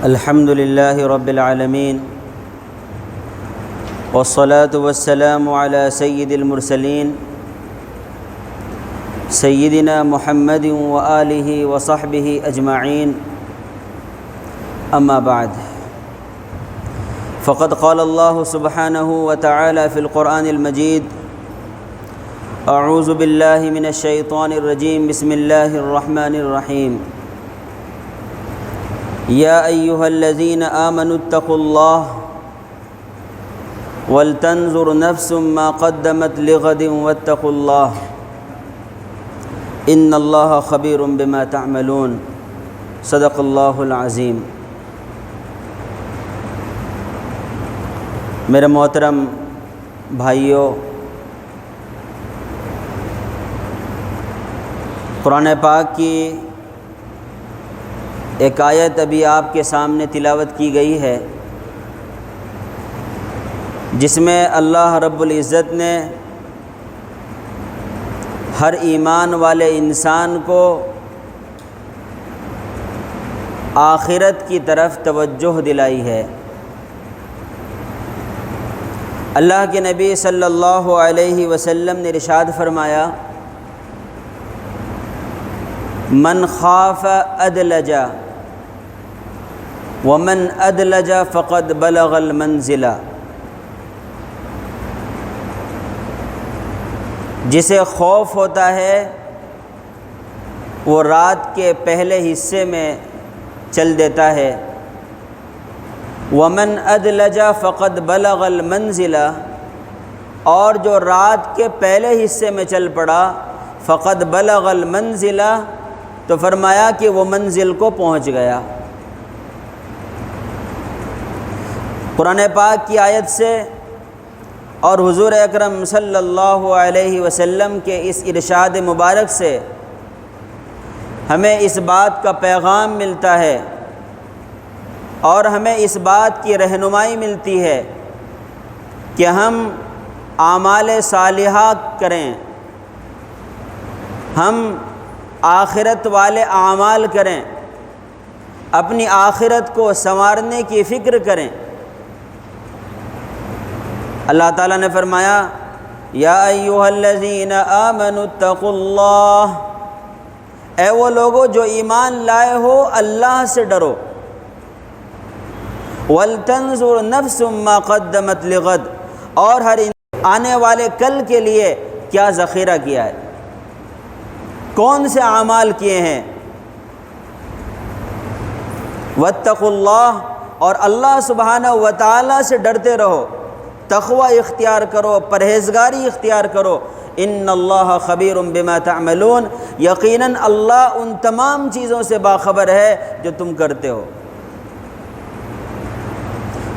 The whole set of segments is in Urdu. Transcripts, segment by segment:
الحمد لله رب العالمين والصلاة والسلام على سيد المرسلين سيدنا محمد وآله وصحبه أجمعين أما بعد. فقد قال الله سبحانه وتعالى في القرآن المجيد أعوذ بالله من الشيطان الرجيم بسم الله الرحمن الرحيم. يا أيها الذين آمنوا اتقوا الله ولتنظر نفس ما قدمت لغد واتقوا الله إن الله خبير بما تعملون صدق الله العظيم میرے محترم بھائیوں قرآن پاک کی ایک آیت ابھی آپ کے سامنے تلاوت کی گئی ہے، جس میں اللہ رب العزت نے ہر ایمان والے انسان کو آخرت کی طرف توجہ دلائی ہے۔ اللہ کے نبی صلی اللہ علیہ وسلم نے رشاد فرمایا، من خاف ادلجا ومن ادلجا فقد بلغ المنزلہ جسے خوف ہوتا ہے، وہ رات کے پہلے حصے میں چل دیتا ہے۔ ومن ادلجا فقد بلغ المنزلہ اور جو رات کے پہلے حصے میں چل پڑا، فقد بلغ المنزلہ تو فرمایا کہ وہ منزل کو پہنچ گیا۔ قرآن پاک کی آیت سے اور حضور اکرم صلی اللہ علیہ وسلم کے اس ارشاد مبارک سے ہمیں اس بات کا پیغام ملتا ہے اور ہمیں اس بات کی رہنمائی ملتی ہے کہ ہم اعمال صالحہ کریں، ہم آخرت والے اعمال کریں، اپنی آخرت کو سنوارنے کی فکر کریں۔ اللہ تعالیٰ نے فرمایا، یا ایوہ الذین آمنوا اتقوا اللہ۔ اے وہ لوگوں جو ایمان لائے ہو، اللہ سے ڈرو۔ وَلْتَنْظُرْ نَفْسٌ مَا قَدَّمَتْ لِغَدْ۔ اور ہر آنے والے کل کے لیے کیا ذخیرہ کیا ہے؟ کون سے اعمال کیے ہیں؟ وَاتَّقُوا اللَّهِ اور اللہ سبحانہ و تعالیٰ سے ڈرتے رہو۔ تقوی اختیار کرو، پرہیزگاری اختیار کرو۔ ان اللہ خبیر بما تعملون۔ یقیناً اللہ ان تمام چیزوں سے باخبر ہے جو تم کرتے ہو۔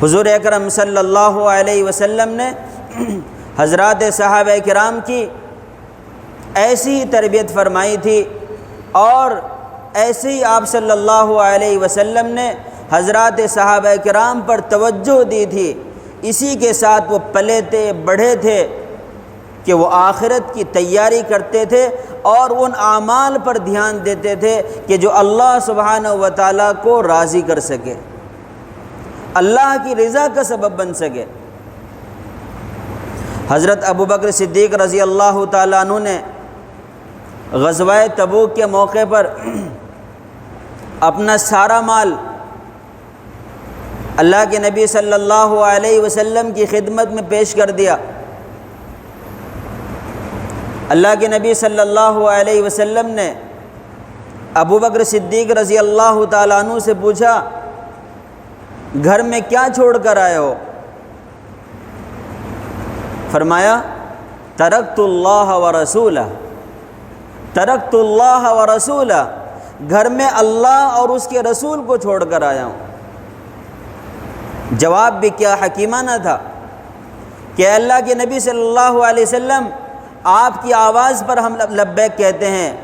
حضور اکرم صلی اللہ علیہ وسلم نے حضرات صحابہ کرام کی ایسی ہی تربیت فرمائی تھی اور ایسے ہی آپ صلی اللہ علیہ وسلم نے حضرات صحابہ کرام پر توجہ دی تھی۔ اسی کے ساتھ وہ پلے تھے، بڑھے تھے کہ وہ آخرت کی تیاری کرتے تھے اور ان اعمال پر دھیان دیتے تھے کہ جو اللہ سبحانہ و تعالیٰ کو راضی کر سکے، اللہ کی رضا کا سبب بن سکے۔ حضرت ابو بکر صدیق رضی اللہ تعالیٰ عنہ نے غزوہ تبوک کے موقع پر اپنا سارا مال اللہ کے نبی صلی اللہ علیہ وسلم کی خدمت میں پیش کر دیا۔ اللہ کے نبی صلی اللہ علیہ وسلم نے ابو بکر صدیق رضی اللہ تعالیٰ عنہ سے پوچھا، گھر میں کیا چھوڑ کر آئے ہو؟ فرمایا، ترکت اللہ و رسول ترکت اللہ و رسول گھر میں اللہ اور اس کے رسول کو چھوڑ کر آیا ہوں۔ جواب بھی کیا حکیمانہ تھا کہ اللہ کے نبی صلی اللہ علیہ وسلم آپ کی آواز پر ہم لبیک کہتے ہیں،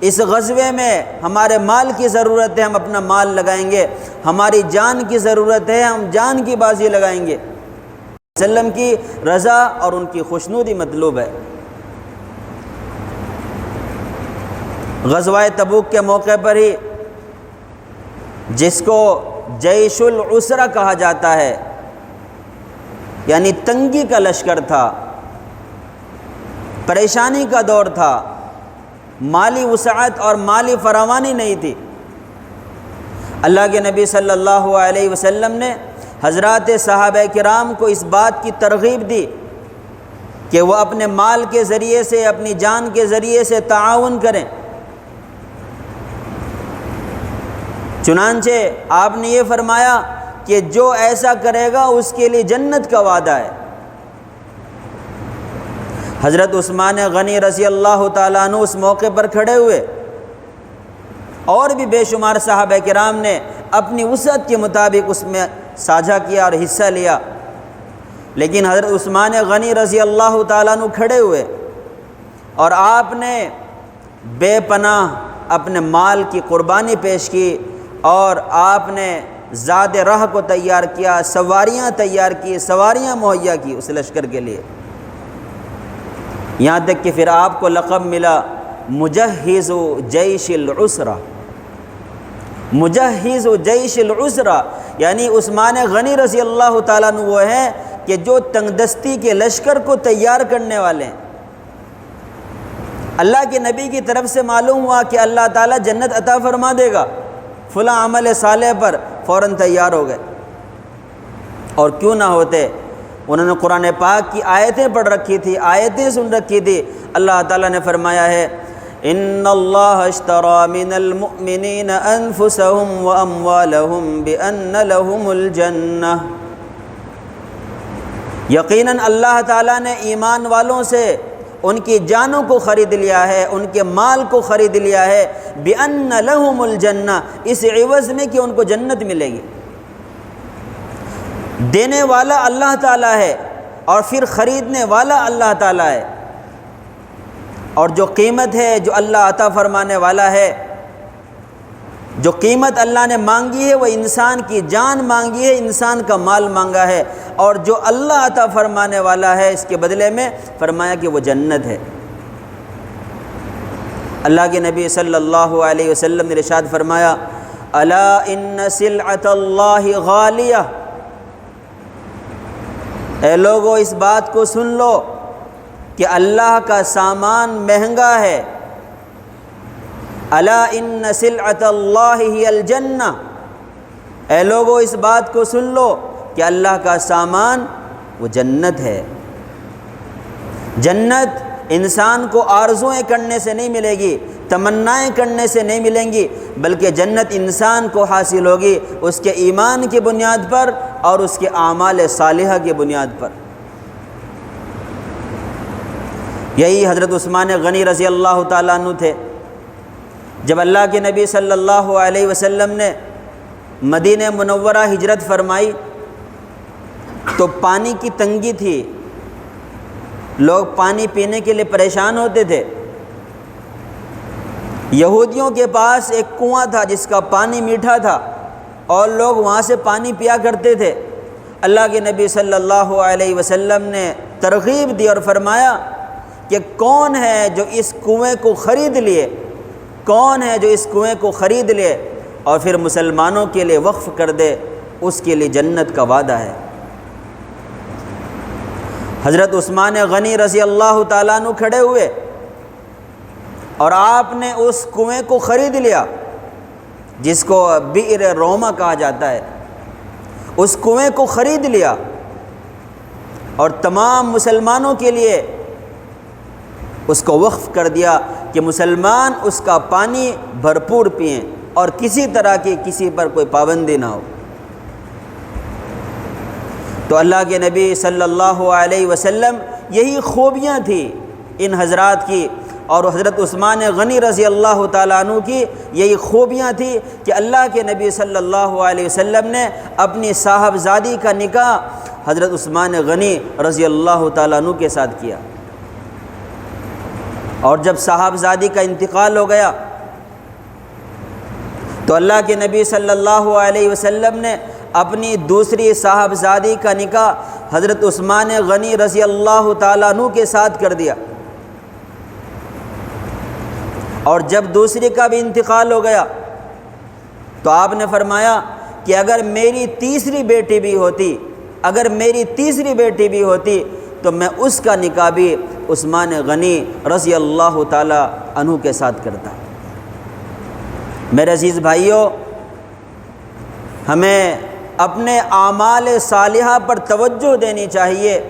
اس غزوے میں ہمارے مال کی ضرورت ہے، ہم اپنا مال لگائیں گے، ہماری جان کی ضرورت ہے، ہم جان کی بازی لگائیں گے۔ وسلم کی رضا اور ان کی خوشنودی مطلوب ہے۔ غزوہ تبوک کے موقع پر ہی جس کو جیش العسرہ کہا جاتا ہے یعنی تنگی کا لشکر تھا، پریشانی کا دور تھا۔ مالی وسعت اور مالی فراوانی نہیں تھی۔ اللہ کے نبی صلی اللہ علیہ وسلم نے حضرات صحابہ کرام کو اس بات کی ترغیب دی کہ وہ اپنے مال کے ذریعے سے، اپنی جان کے ذریعے سے تعاون کریں۔ چنانچہ آپ نے یہ فرمایا کہ جو ایسا کرے گا اس کے لیے جنت کا وعدہ ہے۔ حضرت عثمان غنی رضی اللہ تعالیٰ عنہ اس موقع پر کھڑے ہوئے۔ اور بھی بے شمار صحابہ کرام نے اپنی وسعت کے مطابق اس میں ساجھا کیا اور حصہ لیا۔ لیکن حضرت عثمان غنی رضی اللہ تعالیٰ عنہ کھڑے ہوئے۔ اور آپ نے بے پناہ اپنے مال کی قربانی پیش کی۔ اور آپ نے زاد راہ کو تیار کیا، سواریاں تیار کی، سواریاں مہیا کی اس لشکر کے لیے۔ یہاں تک کہ پھر آپ کو لقب ملا مجہز و جیش العسرہ۔ مجہز و جیش العسرہ یعنی عثمان غنی رضی اللہ تعالیٰ عنہ وہ ہیں کہ جو تنگ دستی کے لشکر کو تیار کرنے والے ہیں۔ اللہ کے نبی کی طرف سے معلوم ہوا کہ اللہ تعالیٰ جنت عطا فرما دے گا۔ فلاں عمل صالح پر فوراً تیار ہو گئے۔ اور کیوں نہ ہوتے، انہوں نے قرآن پاک کی آیتیں پڑھ رکھی تھی، آیتیں سن رکھی تھی۔ اللہ تعالیٰ نے فرمایا ہے ان اللہ اشترى من المؤمنین انفسهم واموالهم بان لهم الجنہ یقیناً اللہ تعالیٰ نے ایمان والوں سے ان کی جانوں کو خرید لیا ہے، ان کے مال کو خرید لیا ہے۔ بے ان لہم الجنہ اس عوض میں کہ ان کو جنت ملے گی۔ دینے والا اللہ تعالیٰ ہے اور پھر خریدنے والا اللہ تعالیٰ ہے۔ اور جو قیمت ہے، جو اللہ عطا فرمانے والا ہے جو قیمت اللہ نے مانگی ہے وہ انسان کی جان مانگی ہے، انسان کا مال مانگا ہے۔ اور جو اللہ عطا فرمانے والا ہے اس کے بدلے میں فرمایا کہ وہ جنت ہے۔ اللہ کے نبی صلی اللہ علیہ وسلم نے رشاد فرمایا اللہ ان سلعت اللہ غالیہ اے لوگو، اس بات کو سن لو کہ اللہ کا سامان مہنگا ہے۔ اللہ ان سلعت اللہ ہی الجنہ۔ اے لوگو، اس بات کو سن لو کہ اللہ کا سامان وہ جنت ہے۔ جنت انسان کو آرزویں کرنے سے نہیں ملے گی، تمنائیں کرنے سے نہیں ملیں گی، بلکہ جنت انسان کو حاصل ہوگی اس کے ایمان کی بنیاد پر اور اس کے اعمال صالحہ کی بنیاد پر۔ یہی حضرت عثمان غنی رضی اللہ تعالیٰ عنہ تھے۔ جب اللہ کے نبی صلی اللہ علیہ وسلم نے مدینہ منورہ ہجرت فرمائی تو پانی کی تنگی تھی۔ لوگ پانی پینے کے لیے پریشان ہوتے تھے۔ یہودیوں کے پاس ایک کنواں تھا جس کا پانی میٹھا تھا اور لوگ وہاں سے پانی پیا کرتے تھے۔ اللہ کے نبی صلی اللہ علیہ وسلم نے ترغیب دی اور فرمایا کہ کون ہے جو اس کنویں کو خرید لیے؟ کون ہے جو اس کنویں کو خرید لے اور پھر مسلمانوں کے لیے وقف کر دے، اس کے لیے جنت کا وعدہ ہے۔ حضرت عثمان غنی رضی اللہ تعالیٰ عنہ کھڑے ہوئے اور آپ نے اس کنویں کو خرید لیا، جس کو بیر روما کہا جاتا ہے۔ اس کنویں کو خرید لیا اور تمام مسلمانوں کے لیے اس کو وقف کر دیا کہ مسلمان اس کا پانی بھرپور پئیں اور کسی طرح کی کسی پر کوئی پابندی نہ ہو۔ تو اللہ کے نبی صلی اللہ علیہ وسلم یہی خوبیاں تھیں ان حضرات کی اور حضرت عثمان غنی رضی اللہ تعالیٰ عنہ کی یہی خوبیاں تھیں کہ اللہ کے نبی صلی اللہ علیہ وسلم نے اپنی صاحبزادی کا نکاح حضرت عثمان غنی رضی اللہ تعالیٰ عنہ کے ساتھ کیا۔ اور جب صاحبزادی کا انتقال ہو گیا تو اللہ کے نبی صلی اللہ علیہ وسلم نے اپنی دوسری صاحبزادی کا نکاح حضرت عثمان غنی رضی اللہ تعالیٰ عنہ کے ساتھ کر دیا اور جب دوسری کا بھی انتقال ہو گیا تو آپ نے فرمایا کہ اگر میری تیسری بیٹی بھی ہوتی، اگر میری تیسری بیٹی بھی ہوتی تو میں اس کا نکاح بھی عثمان غنی رضی اللہ تعالی عنہ کے ساتھ کرتا میرے عزیز بھائیوں ہمیں اپنے اعمال صالحہ پر توجہ دینی چاہیے،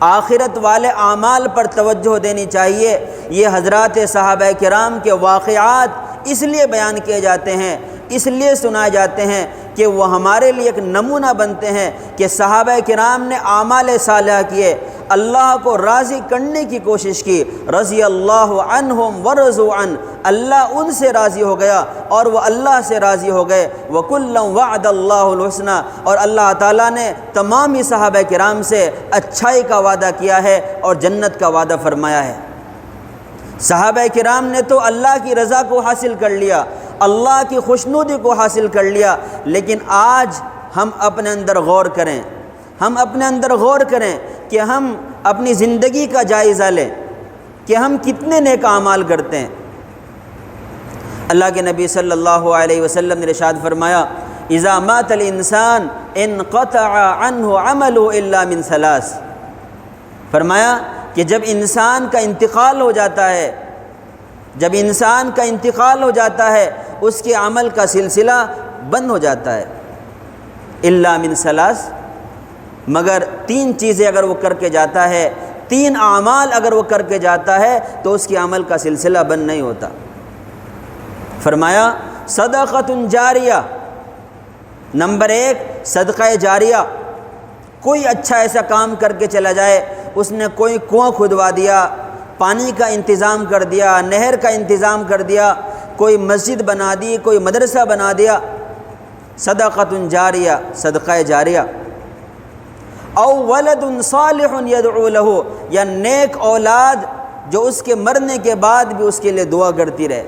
آخرت والے اعمال پر توجہ دینی چاہیے۔ یہ حضرات صحابہ کرام کے واقعات اس لیے بیان کیے جاتے ہیں، اس لیے سنائے جاتے ہیں کہ وہ ہمارے لیے ایک نمونہ بنتے ہیں کہ صحابہ کرام نے اعمال صالحہ کیے۔ اللہ کو راضی کرنے کی کوشش کی، رضی اللہ عنہم ورضو عن اللہ ان سے راضی ہو گیا اور وہ اللہ سے راضی ہو گئے۔ وہ وعد اللہ الحسنہ اور اللہ تعالیٰ نے تمام ہی صحابہ کرام سے اچھائی کا وعدہ کیا ہے اور جنت کا وعدہ فرمایا ہے۔ صحابہ کرام نے تو اللہ کی رضا کو حاصل کر لیا، اللہ کی خوشنودی کو حاصل کر لیا، لیکن آج ہم اپنے اندر غور کریں۔ ہم اپنے اندر غور کریں کہ ہم اپنی زندگی کا جائزہ لیں کہ ہم کتنے نیک اعمال کرتے ہیں۔ اللہ کے نبی صلی اللہ علیہ وسلم نے رشاد فرمایا، اذا مات الانسان انقطع عنه عمله الا من ثلاث فرمایا کہ جب انسان کا انتقال ہو جاتا ہے، جب انسان کا انتقال ہو جاتا ہے، اس کے عمل کا سلسلہ بند ہو جاتا ہے۔ اللہ من ثلاث مگر تین چیزیں اگر وہ کر کے جاتا ہے، تین اعمال اگر وہ کر کے جاتا ہے تو اس کے عمل کا سلسلہ بند نہیں ہوتا۔ فرمایا، صدقۃ جاریہ۔ نمبر ایک، صدقہ جاریہ۔ کوئی اچھا ایسا کام کر کے چلا جائے، اس نے کوئی کنواں کھدوا دیا، پانی کا انتظام کر دیا، نہر کا انتظام کر دیا، کوئی مسجد بنا دی، کوئی مدرسہ بنا دیا۔ صدقۃ جاریہ، صدقہ جاریہ۔ او ولد صالح یدعو له یا نیک اولاد جو اس کے مرنے کے بعد بھی اس کے لیے دعا کرتی رہے۔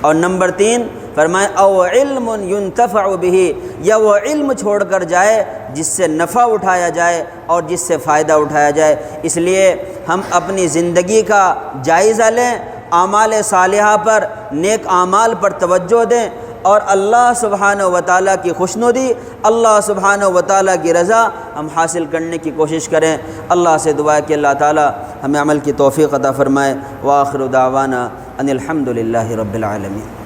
اور نمبر تین، فرمائے، او علم ينتفع به یا وہ علم چھوڑ کر جائے جس سے نفع اٹھایا جائے اور جس سے فائدہ اٹھایا جائے۔ اس لیے ہم اپنی زندگی کا جائزہ لیں، اعمال صالحہ پر، نیک اعمال پر توجہ دیں۔ اور اللہ سبحانہ و تعالیٰ کی خوشنودی، اللہ سبحانہ و تعالیٰ کی رضا ہم حاصل کرنے کی کوشش کریں۔ اللہ سے دعا کہ اللہ تعالیٰ ہمیں عمل کی توفیق عطا فرمائے۔ واخر دعوانا ان الحمد للہ رب العالمین۔